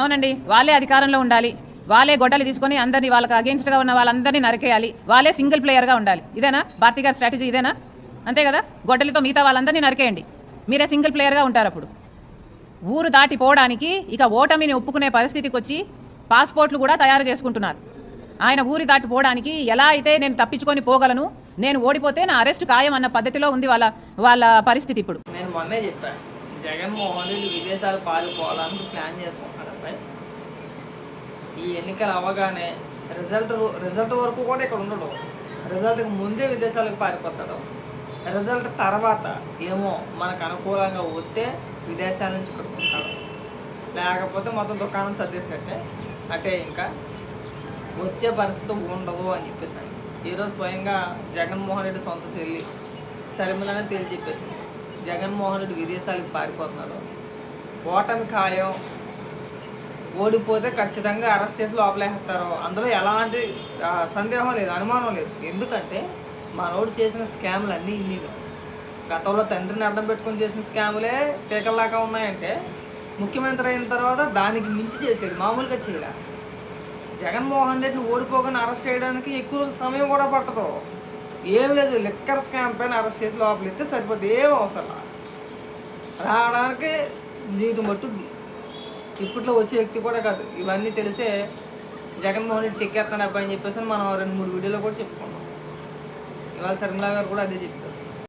అవునండి వాళ్ళే అధికారంలో ఉండాలి. వాళ్ళే గొడ్డలు తీసుకొని అందరినీ వాళ్ళకి అగేన్స్ట్గా ఉన్న వాళ్ళందరినీ నరికేయాలి. వాళ్ళే సింగిల్ ప్లేయర్గా ఉండాలి. ఇదేనా? భారతీ గారి స్ట్రాటజీ ఇదేనా? అంతే కదా? గొడ్డలితో మిగతా వాళ్ళందరినీ నరికేయండి. మీరే సింగిల్ ప్లేయర్గా ఉంటారు అప్పుడు. ఊరు దాటిపోవడానికి ఇక ఓటమిని ఒప్పుకునే పరిస్థితికి వచ్చి పాస్పోర్ట్లు కూడా తయారు చేసుకుంటున్నారు. ఆయన ఊరి దాటిపోవడానికి ఎలా అయితే నేను తప్పించుకొని పోగలను నేను ఓడిపోతే నా అరెస్ట్ ఖాయం అన్న పద్ధతిలో ఉంది వాళ్ళ వాళ్ళ పరిస్థితి ఇప్పుడు. నేను మొన్నే చెప్పాను. జగన్మోహన్ రెడ్డి విదేశాలు పారిపోవాలని ప్లాన్ చేసుకుంటున్నాడు అబ్బాయి. ఈ ఎన్నికలు అవ్వగానే రిజల్ట్ రిజల్ట్ వరకు కూడా ఇక్కడ ఉండడు. రిజల్ట్కి ముందే విదేశాలకు పారిపోతాడు. రిజల్ట్ తర్వాత ఏమో మనకు అనుకూలంగా వస్తే విదేశాల నుంచి ఇక్కడికి ఉంటాడు లేకపోతే మొత్తం దుకాణం సర్దేసినట్టే. అంటే ఇంకా వచ్చే పరిస్థితి ఉండదు అని చెప్పేసి ఈరోజు స్వయంగా జగన్మోహన్ రెడ్డి సొంత చెల్లి శర్మిలనే తేల్చి చెప్పేసింది. జగన్మోహన్ రెడ్డి విదేశాలకు పారిపోతున్నాడు. ఓటమి ఖాయం. ఓడిపోతే ఖచ్చితంగా అరెస్ట్ చేసి లోపలేస్తారు అందులో ఎలాంటి సందేహం లేదు అనుమానం లేదు. ఎందుకంటే మనోడు చేసిన స్కామ్లు అన్నీ ఇన్ని. గతంలో తండ్రిని అడ్డం పెట్టుకొని చేసిన స్కాములే పీకల్లాగా ఉన్నాయంటే ముఖ్యమంత్రి అయిన తర్వాత దానికి మించి చేసాడు మామూలుగా చేయలే. జగన్మోహన్ రెడ్డిని ఓడిపోగానే అరెస్ట్ చేయడానికి ఎక్కువ రోజులు సమయం కూడా పట్టదు. ఏం లేదు లిక్కర్ స్కామ్ పైన అరెస్ట్ చేసి లోపలిస్తే సరిపోతుంది ఏం అవసరం రావడానికి జీవితం పట్టుద్ది ఇప్పట్లో వచ్చే వ్యక్తి కూడా కాదు. ఇవన్నీ తెలిసే జగన్మోహన్ రెడ్డి చెక్కేస్తున్నాడు అబ్బాయి అని చెప్పేసి మనం రెండు మూడు వీడియోలో కూడా చెప్పుకున్నాం. ఇవాళ శర్మిలా గారు కూడా అదే చెప్తారు